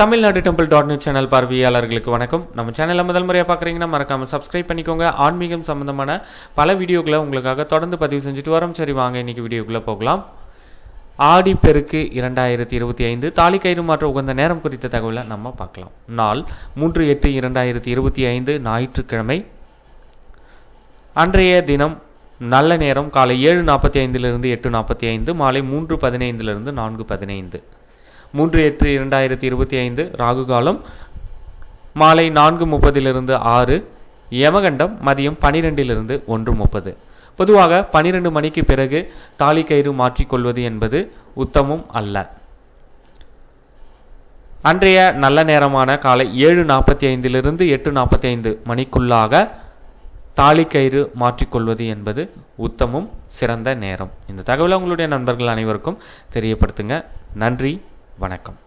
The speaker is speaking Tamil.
Tamil Nadu temple dot news channel பார்வையாளர்களுக்கு வணக்கம். நம்ம சேனலில் முதல் முறையாக பார்க்குறீங்கன்னா மறக்காமல் சப்ஸ்கிரைப் பண்ணிக்கோங்க. ஆன்மீகம் சம்மந்தமான பல வீடியோக்களை உங்களுக்காக தொடர்ந்து பதிவு செஞ்சுட்டு வரோம். சரி வாங்க இன்னைக்கு வீடியோக்குள்ளே போகலாம். ஆடி பெருக்கு இரண்டாயிரத்தி இருபத்தி ஐந்து. தாலி கயிறு மாற்ற உகந்த நேரம் குறித்த தகவலை நம்ம பார்க்கலாம். நாள் மூன்று எட்டு இரண்டாயிரத்தி இருபத்தி ஐந்து ஞாயிற்றுக்கிழமை. அன்றைய தினம் நல்ல நேரம். காலை ஏழு நாற்பத்தி ஐந்திலிருந்து எட்டு நாற்பத்தி ஐந்து மாலை மூன்று பதினைந்திலிருந்து நான்கு பதினைந்து. மூன்று எட்டு இரண்டாயிரத்தி இருபத்தி ஐந்து ராகு காலம் மாலை நான்கு முப்பதிலிருந்து ஆறு யமகண்டம் மதியம் பனிரெண்டிலிருந்து ஒன்று முப்பது. பொதுவாக பனிரெண்டு மணிக்கு பிறகு தாலி கயிறு மாற்றிக்கொள்வது என்பது உத்தமும் அல்ல. அன்றைய நல்ல நேரமான காலை ஏழு நாற்பத்தி ஐந்திலிருந்து எட்டு நாற்பத்தி ஐந்து மணிக்குள்ளாக தாலி கயிறு மாற்றிக்கொள்வது என்பது உத்தமும் சிறந்த நேரம். இந்த தகவலை உங்களுடைய நண்பர்கள் அனைவருக்கும் தெரியப்படுத்துங்க. நன்றி. வணக்கம்.